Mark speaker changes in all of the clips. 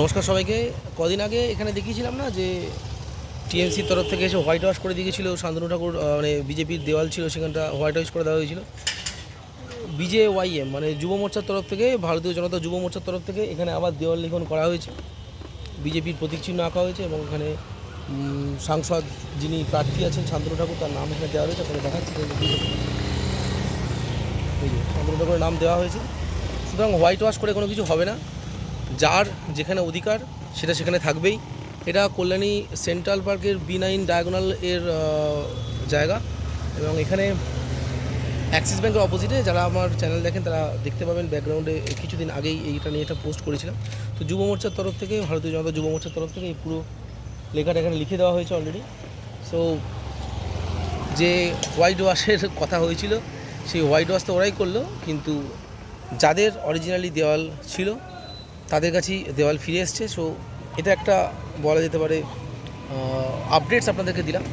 Speaker 1: নমস্কার সবাইকে। কদিন আগে এখানে দেখিয়েছিলাম না যে টিএমসির তরফ থেকে এসে হোয়াইট ওয়াশ করে দিয়েছিল শান্তনু ঠাকুর মানে বিজেপির দেওয়াল ছিল, সেখানটা হোয়াইট ওয়াশ করে দেওয়া হয়েছিল। বিজে ওয়াইএম মানে যুব মোর্চার তরফ থেকে, ভারতীয় জনতা যুব মোর্চার তরফ থেকে এখানে আবার দেওয়াল লিখন করা হয়েছে। বিজেপির প্রতীক চিহ্ন আঁকা হয়েছে এবং এখানে সাংসদ যিনি প্রার্থী আছেন শান্তনু ঠাকুর, তার নাম এখানে দেওয়া হয়েছে। আপনাকে দেখাচ্ছি। শান্তনু ঠাকুরের নাম দেওয়া হয়েছে। সুতরাং হোয়াইট ওয়াশ করে কোনো কিছু হবে না। যার যেখানে অধিকার, সেটা সেখানে থাকবেই। এটা কল্যাণী সেন্ট্রাল পার্কের বি নাইন ডায়াগোনাল এর জায়গা। এবং এখানে অ্যাক্সিস ব্যাঙ্কের অপোজিটে যারা আমার চ্যানেল দেখেন, তারা দেখতে পাবেন ব্যাকগ্রাউন্ডে কিছুদিন আগেই এইটা নিয়ে একটা পোস্ট করেছিলাম। তো যুব মোর্চার তরফ থেকে, ভারতীয় জনতা যুব মোর্চার তরফ থেকে এই পুরো লেখাটা এখানে লিখে দেওয়া হয়েছে অলরেডি সো যে হোয়াইট ওয়াশের কথা হয়েছিল, সেই হোয়াইট ওয়াশ তো ওরাই করল, কিন্তু যাদের অরিজিনালি দেওয়াল ছিল তাদের কাছেই দেওয়াল ফিরে এসছে। সো এটা একটা বলা যেতে পারে আপডেটস আপনাদেরকে দিলাম।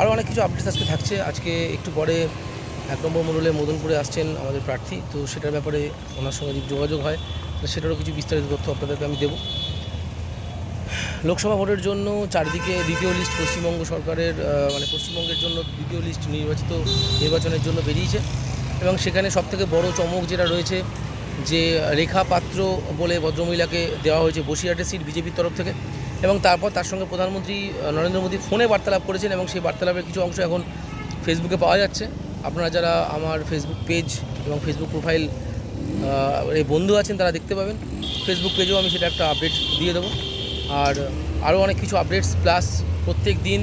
Speaker 1: আরও অনেক কিছু আপডেটস আজকে থাকছে। আজকে একটু পরে এক নম্বর মডেলে মদনপুরে আসছেন আমাদের প্রার্থী। তো সেটার ব্যাপারে ওনার সঙ্গে যোগাযোগ হয় তো সেটারও কিছু বিস্তারিত তথ্য আপনাদেরকে আমি দেবো। লোকসভা ভোটের জন্য চারদিকে দ্বিতীয় লিস্ট পশ্চিমবঙ্গ সরকারের মানে পশ্চিমবঙ্গের জন্য দ্বিতীয় লিস্ট নির্বাচিত নির্বাচনের জন্য বেরিয়েছে। এবং সেখানে সবথেকে বড় চমক যেটা রয়েছে যে রেখা পাত্র বলে ভদ্রমহিলাকে দেওয়া হয়েছে বসিরহাটের সিট বিজেপির তরফ থেকে এবং তারপর তার সঙ্গে প্রধানমন্ত্রী নরেন্দ্র মোদী ফোনে বার্তালাপ করেছেন এবং সেই বার্তালাপের কিছু অংশ এখন ফেসবুকে পাওয়া যাচ্ছে। আপনারা যারা আমার ফেসবুক পেজ এবং ফেসবুক প্রোফাইল এই বন্ধু আছেন তারা দেখতে পাবেন। ফেসবুক পেজেও আমি সেটা একটা আপডেট দিয়ে দেবো। আর আরও অনেক কিছু আপডেটস প্লাস প্রত্যেক দিন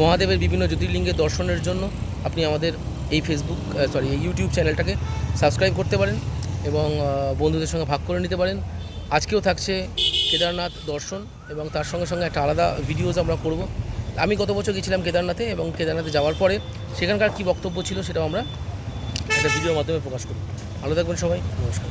Speaker 1: মহাদেবের বিভিন্ন জ্যোতির্লিঙ্গের দর্শনের জন্য আপনি আমাদের এই ফেসবুক সরি ইউটিউব চ্যানেলটাকে সাবস্ক্রাইব করতে পারেন। এবং বন্ধুদের সঙ্গে ভাগ করে নিতে পারেন। আজকেও থাকছে কেদারনাথ দর্শন এবং তার সঙ্গে সঙ্গে একটা আলাদা ভিডিওজ আমরা করব। আমি গত বছর গেছিলাম কেদারনাথে এবং কেদারনাথে যাওয়ার পরে সেখানকার কী বক্তব্য ছিল সেটাও আমরা একটা ভিডিওর মাধ্যমে প্রকাশ করব। ভালো থাকবেন সবাই, নমস্কার।